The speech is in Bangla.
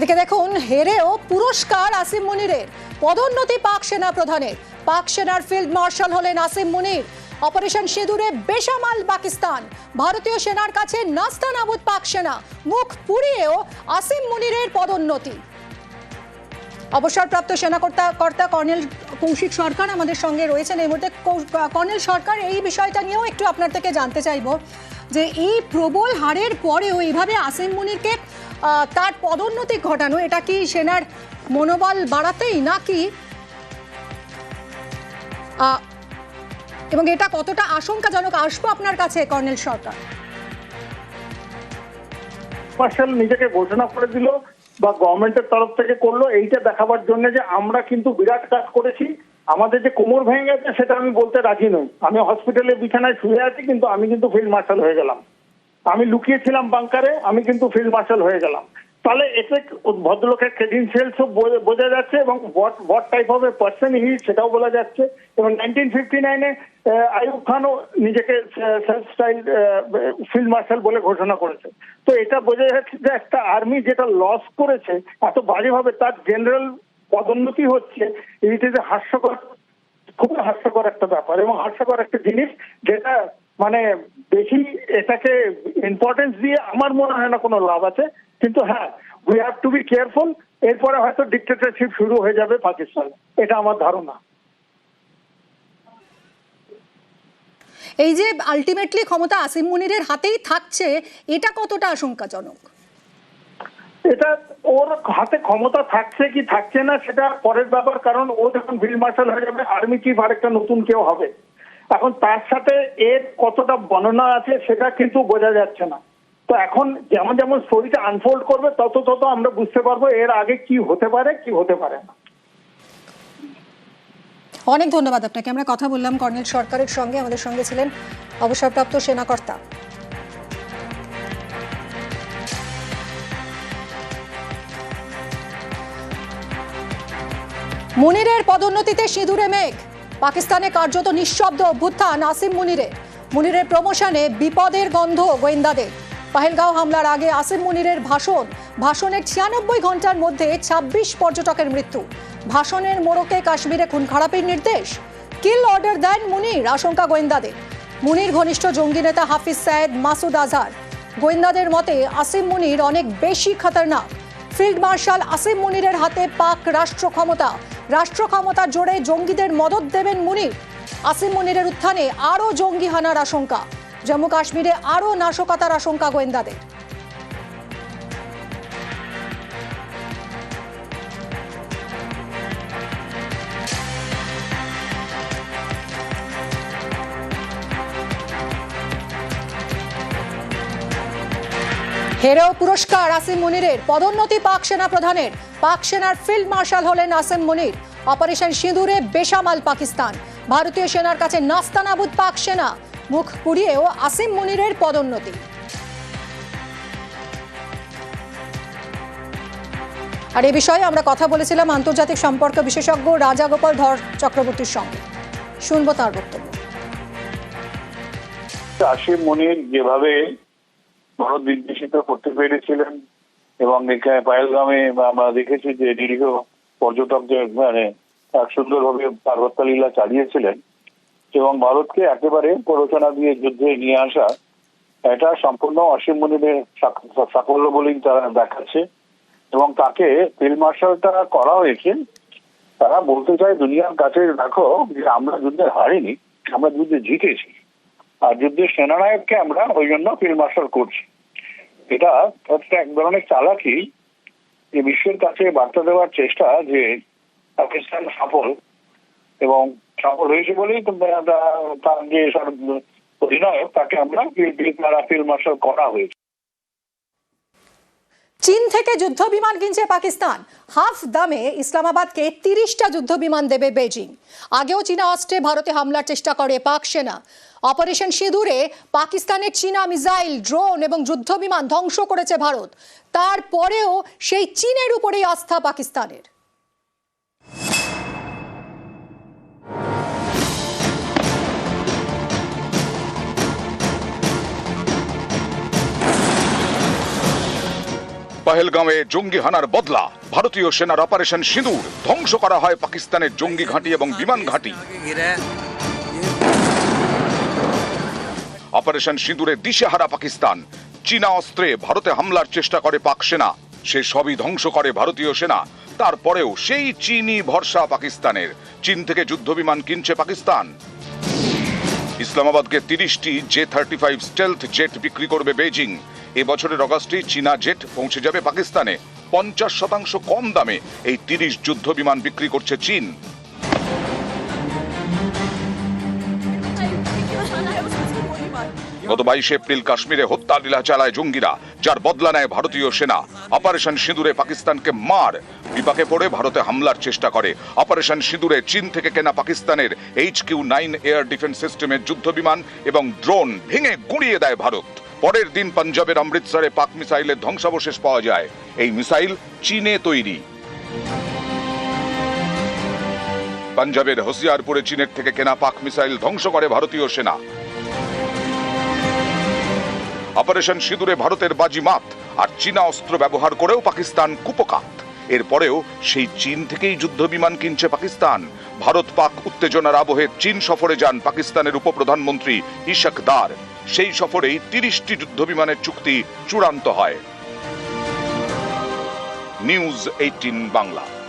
এদিকে দেখুন, হেরেও পুরস্কার আসিম মুনিরের। পদোন্নতি পাক সেনা প্রধানের। পাক সেনার ফিল্ড মার্শাল হলেন আসিম মুনির। অপারেশন সিঁদুরে বেসামাল পাকিস্তান। ভারতীয় সেনার কাছে নাস্তানাবুদ পাক সেনা। মুখ পুড়িয়েও আসিম মুনিরের পদোন্নতি। অবসরপ্রাপ্ত সেনাকর্তা কর্তা কর্তা কর্নেল কৌশিক সরকার আমাদের সঙ্গে রয়েছেন। এই মুহূর্তে কর্নেল সরকার, এই বিষয়টা নিয়েও একটু আপনার থেকে জানতে চাইব যে এই প্রবল হারের পরেও এইভাবে আসিম মুনিরকে তার পদোন্নতি ঘটানো, এটা কি সেনার মনোবল বাড়াতেই নাকি? এবং এটা কতটা আশঙ্কাজনক? আসব আপনার কাছে, কর্নেল সরকার। নিজেকে ঘোষণা করে দিল বা গভর্নমেন্টের তরফ থেকে করল, এইটা দেখাবার জন্য যে আমরা কিন্তু বিরাট কাজ করেছি। আমাদের যে কোমর ভেঙে গেছে, সেটা আমি বলতে রাজি নই। আমি হসপিটালে বিছানায় শুয়ে আছি, কিন্তু আমি কিন্তু ফিল্ড মার্শাল হয়ে গেলাম। আমি লুকিয়েছিলাম বাংকারে আমি কিন্তু ফিল্ড মার্শাল হয়ে গেলাম। তাহলে এতে ভদ্রলোকের ক্রেডেন্সিয়ালসও বোঝা যাচ্ছে এবং what type of a person he সেটাও বলা যাচ্ছে। এবং নাইনটিন ফিফটি নাইনে আইয়ুব খানও নিজেকে স্টাইল ফিল্ড মার্শাল বলে ঘোষণা করেছে। তো এটা বোঝা যাচ্ছে যে একটা আর্মি যেটা লস করেছে, এত বাজেভাবে তার জেনারেল পদোন্নতি হচ্ছে ইট ইজ হাস্যকর, খুবই হাস্যকর একটা ব্যাপার। এবং হাস্যকর একটা জিনিস যেটা মানে বেশি এটাকে ইম্পর্টেন্স দিয়ে আমার মনে হয় না কোনো লাভ আছে। কিন্তু হ্যাঁ we have to be careful এরপরে হয়তো ডিক্টেটরশিপ শুরু হয়ে যাবে পাকিস্তান। এটা আমার ধারণা। এই যে আলটিমেটলি ক্ষমতা আসিম মুনিরের হাতেই থাকছে এটা কতটা আশঙ্কাজনক? এটা ওর হাতে ক্ষমতা থাকছে কি থাকছে না সেটা পরের ব্যাপার। কারণ ও যখন ফিল্ড মার্শাল হয়ে যাবে আর্মি চিফ আরেকটা নতুন কেউ হবে। এখন তার সাথে এর কতটা বর্ণনা আছে সেটা কিন্তু বোঝা যাচ্ছে না। তো এখন যেমন যেমন স্টোরিটা আনফোল্ড করবে, তত তত আমরা বুঝতে পারব এর আগে কি হতে পারে, কি হতে পারে না। অনেক ধন্যবাদ আপনাকে। আমরা কথা বললাম কর্নেল সরকারের সঙ্গে। আমাদের সঙ্গে ছিলেন অবসরপ্রাপ্ত সেনাকর্তা। মুনিরের পদোন্নতিতে সিঁদুরে মেঘ। পাকিস্তানে কার্যত নিঃশব্দ অভ্যুত্থান আসিম মুনিরের মুনিরের প্রমোশনে বিপদের গন্ধ গোয়েন্দাদের। পাহেলগাঁও হামলার আগে আসিম মুনিরের ভাষণ, ভাষণের ছিয়ানব্বই ঘণ্টার মধ্যে ২৬ পর্যটকের মৃত্যু। ভাষণের মোড়কে কাশ্মীরে খুন খারাপের নির্দেশ। কিল অর্ডার দেন মুনির, আশঙ্কা গোয়েন্দাদের। মুনির ঘনিষ্ঠ জঙ্গি নেতা হাফিজ সায়েদ মাসুদ আজহার। গোয়েন্দাদের মতে, আসিম মুনির অনেক বেশি খতরনাক। ফিল্ড মার্শাল আসিম মুনিরের হাতে পাক রাষ্ট্র ক্ষমতা রাষ্ট্র ক্ষমতা জোরে জঙ্গিদের মদত দেবেন মুনির। আসিম মুনিরের উত্থানে আরও জঙ্গি হানার আশঙ্কা। জম্মু কাশ্মীরে আরও নাশকতার আশঙ্কা গোয়েন্দাদের। হেরেও পুরস্কার আসিম মুনিরের পদোন্নতি পাক সেনা প্রধানের। পাক সেনার ফিল্ড মার্শাল হলেন আসিম মুনির। অপারেশন সিঁদুরে বেসামাল পাকিস্তান। ভারতীয় সেনার কাছে নাস্তানাবুদ পাক সেনা। মুখ পুড়িয়েও আসিম মুনিরের পদোন্নতি। আর এ বিষয়ে আমরা কথা বলেছিলাম আন্তর্জাতিক সম্পর্ক বিশেষজ্ঞ রাজা গোপাল ধর চক্রবর্তীর সঙ্গে। শুনব তার বক্তব্য। আসিম মনির যেভাবে ভারত বিদ্বেষিত করতে পেরেছিলেন এবং এখানে পায়েলগামে আমরা দেখেছি যে নিরীহ পর্যটকদের মানে সুন্দরভাবে পার্বত্য লীলা চালিয়েছিলেন এবং ভারতকে একেবারে প্ররোচনা দিয়ে যুদ্ধে নিয়ে আসা এটা সম্পূর্ণ অসীম মনিরের সাক- সাফল্য বলেই তারা দেখাচ্ছে এবং তাকে ফিল্ড মার্শালটা করা হয়েছে। তারা বলতে চায়, দুনিয়ার কাছে দেখো যে আমরা যুদ্ধে হারিনি, আমরা যুদ্ধে জিতেছি। আর যুদ্ধের সেনানায়ককে আমরা ওই জন্য ফিল্ড মার্শাল করছি। এটা এক ধরনের চালাকি। যে বিশ্বের কাছে বার্তা দেওয়ার চেষ্টা যে পাকিস্তান সফল এবং সফল হয়েছে বলেই তার যে অধিনায়ক, তাকে আমরা ফিল্ড মার্শাল করা হয়েছে। চীন থেকে যুদ্ধ বিমান কিনছে পাকিস্তান। হাফ দামে ইসলামাবাদকে তিরিশটা যুদ্ধ বিমান দেবে বেজিং। আগেও চীনা অস্ত্রে ভারতে হামলার চেষ্টা করে পাক সেনা। অপারেশন সিঁদুরে পাকিস্তানের চীনা মিসাইল, ড্রোন এবং যুদ্ধ বিমান ধ্বংস করেছে ভারত। তারপরেও সেই চীনের উপরেই আস্থা পাকিস্তানের। পাহেলগাঁওয়ে জঙ্গি হানার বদলা। ভারতীয় সেনার অপারেশন সিঁদুর ধ্বংস করা হয় পাকিস্তানের জঙ্গি ঘাঁটি এবং বিমান ঘাঁটি। অপারেশন সিঁদুরে দিশেহারা পাকিস্তান। চীনা অস্ত্রে ভারতে হামলার চেষ্টা করে পাক সেনা। সে সবই ধ্বংস করে ভারতীয় সেনা। তারপরেও সেই চীনই ভরসা পাকিস্তানের। চীন থেকে যুদ্ধবিমান কিনছে পাকিস্তান। ইসলামাবাদকে তিরিশটি J thirty five stealth jet বিক্রি করবে বেজিং এবছরের অগাস্টে চীনা জেট পৌঁছে যাবে পাকিস্তানে। পঞ্চাশ শতাংশ কম দামে এই তিরিশ যুদ্ধ বিমান বিক্রি করছে চীন। গত বাইশে এপ্রিল কাশ্মীরে হত্যা লীলা চালায় জঙ্গিরা, যার বদলা নেয় ভারতীয় সেনা। অপারেশন সিঁদুরে পাকিস্তানকে মার। বিপাকে পড়ে ভারতে হামলার চেষ্টা করে। অপারেশন সিঁদুরে চীন থেকে কেনা পাকিস্তানের H Q nine air defence সিস্টেমের যুদ্ধ বিমান এবং ড্রোন ভেঙে গুঁড়িয়ে দেয় ভারত। পরের দিন পাঞ্জাবের অমৃতসরে পাক মিসাইলের ধ্বংসাবশেষ পাওয়া যায়। এই মিসাইল চীনে তৈরি। পাঞ্জাবের হোসিয়ারপুরে চীনের থেকে কেনা পাক মিসাইল ধ্বংস করে ভারতীয় সেনা। অপারেশন সিঁদুরে ভারতের বাজিমাত আর চীনা অস্ত্র ব্যবহার করেও পাকিস্তান কুপকাত। এরপরেও সেই চীন থেকেই যুদ্ধ বিমান কিনছে পাকিস্তান। ভারত পাক উত্তেজনার আবহে চীন সফরে যান পাকিস্তানের উপপ্রধানমন্ত্রী ইশাক দার। সেই সফরেই তিরিশটি যুদ্ধ বিমানের চুক্তি চূড়ান্ত হয়। News eighteen Bangla.